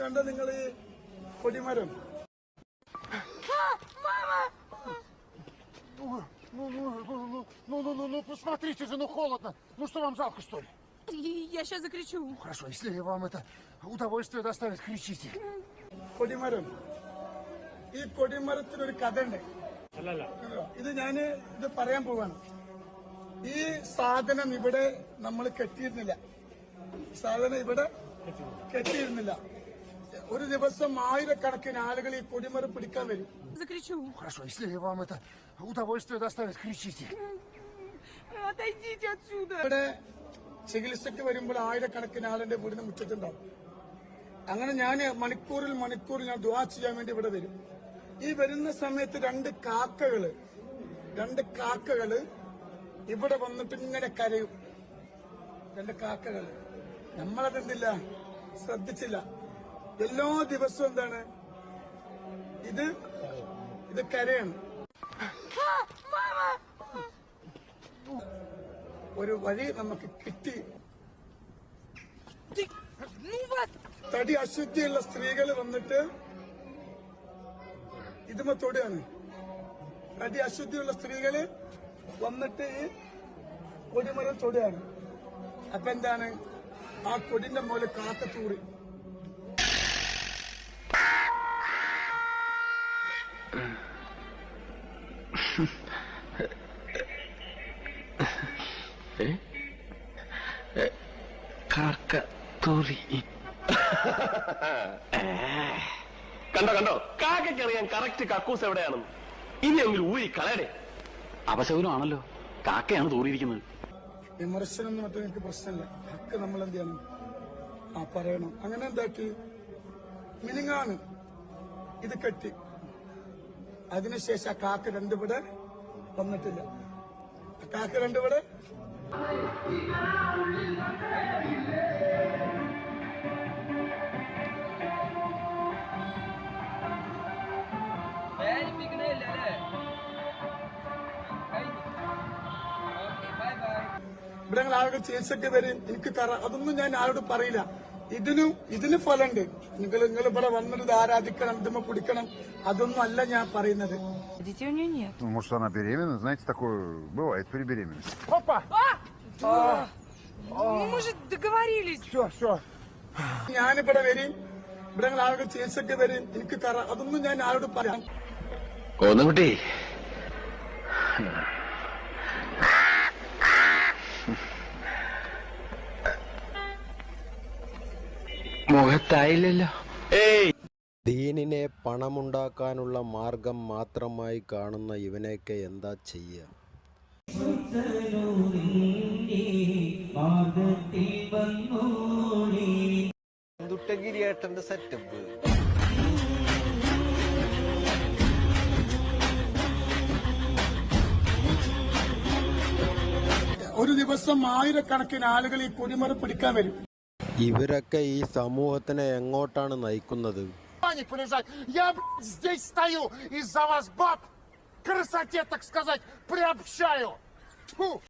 കണ്ട നിങ്ങൾ ഈ കൊടിമരം Ну, ну, ну, ну, ну, ну, ну, ну, посмотрите же, ну холодно. Ну что вам жалко, что ли? И Я сейчас закричу. Хорошо, если вам это удовольствие доставит, кричите. കൊടിമരം ഈ കൊടിമരത്തിനൊരു കഥ ഉണ്ട് ഇത് ഞാന് ഇത് പറയാൻ പോവാണ് ഈ സാധനം ഇവിടെ നമ്മൾ കെട്ടിയിരുന്നില്ല ഈ സാധനം ഇവിടെ കെട്ടിയിരുന്നില്ല ഒരു ദിവസം ആയിരക്കണക്കിന് ആളുകൾ ഈ കൊടിമരം പിടിക്കാൻ വരും Закричу. Хорошо, если вам это удовольствие доставит, кричите. Отойдите отсюда. ഇവിടെ ചികിത്സയ്ക്ക് വരുമ്പോൾ ആയിരക്കണക്കിന് ആളിന്റെ വീടിന് മുറ്റത്തുണ്ടാവും അങ്ങനെ ഞാൻ മണിക്കൂറിൽ മണിക്കൂറിൽ ഞാൻ ദുവാ ചെയ്യാൻ വേണ്ടി ഇവിടെ വരും ഈ വരുന്ന സമയത്ത് രണ്ട് കാക്കകള് രണ്ട് കാക്കകള് ഇവിടെ വന്നിട്ട് ഇങ്ങനെ കരയും രണ്ട് കാക്കകള് നമ്മളതെന്തില്ല ശ്രദ്ധിച്ചില്ല എല്ലാ ദിവസവും എന്താണ്? ഇത് ഇത് കരയാണ്. ഒരു വഴി നമുക്ക് കിട്ടി. തടി അശുദ്ധിയുള്ള സ്ത്രീകൾ വന്നിട്ട് ഇതുമ തൊടിയാണ് തടി അശുദ്ധിയുള്ള സ്ത്രീകൾ വന്നിട്ട് ഈ കൊടിമരം തൊടിയാണ് അപ്പൊ എന്താണ് ആ കൊടിന്റെ മോലെ കാക്കത്തൂറി തൂറി കാക്ക തോറി കണ്ടോ കണ്ടോ? കാക്കറിയാൻ കറക്റ്റ് കക്കൂസ് എവിടെയാണെന്ന് ഇനിയെങ്കിലും ഊരി കളയടെ. അപശകുനമാണല്ലോ. കാക്കയാണ് തോറിയിരിക്കുന്നത് വിമർശനം എന്ന് മറ്റും എനിക്ക് പ്രശ്നമില്ല. ഹക്ക് നമ്മൾ എന്ത് ചെയ്യണം? ആ പറയണം. അങ്ങനെ എന്താക്കി? മിനിങ്ങാണ്. ഇത് കെട്ടി. അതിനുശേഷം ആ കാക്ക രണ്ടുപിടെ വന്നിട്ടില്ല. ആ കാക്ക രണ്ടുപിടെ ഇവിടെ ഞങ്ങൾ ആളുകൾ ചികിത്സയ്ക്ക് വരും? എനിക്ക് തറ അതൊന്നും ഞാൻ ആരോട് പറയില്ല. ഇതിനും ഇതിന് ഫലമുണ്ട് നിങ്ങൾ നിങ്ങൾ ഇവിടെ വന്നിട്ട് ആരാധിക്കണം ഇതുമ്മ കുടിക്കണം അതൊന്നും അല്ല ഞാൻ പറയുന്നത് Детей у нее нет. Ну, Может, она беременна? Знаете, такое бывает при беременности. Опа! Ну мы же договорились. Все, все. ഞാനിവിടെ വരും ഇവിടെ ഞങ്ങൾ ആളുകൾ ചികിത്സയ്ക്ക് വരും എനിക്ക് കറ അതൊന്നും ഞാൻ ആരോട് പറയാം കോന്നുകുട്ടി മുഖത്തായില്ലല്ലോ. ഏയ്. ദീനിനെ പണമുണ്ടാക്കാനുള്ള മാർഗം മാത്രമായി കാണുന്ന ഇവനെയൊക്കെ എന്താ ചെയ്യുക ദുട്ടഗിരിയേട്ടന്റെ സെറ്റപ്പ് ഒരു ദിവസം ആയിരക്കണക്കിന് ആളുകൾ ഈ കൊടിമരം പിടിക്കാൻ വരും. ഇവരൊക്കെ ഈ സമൂഹത്തിനെ എങ്ങോട്ടാണ് നയിക്കുന്നത് Не полежать. Я блядь, здесь стою из-за вас, баб, к красоте, так сказать, приобщаю. Фу.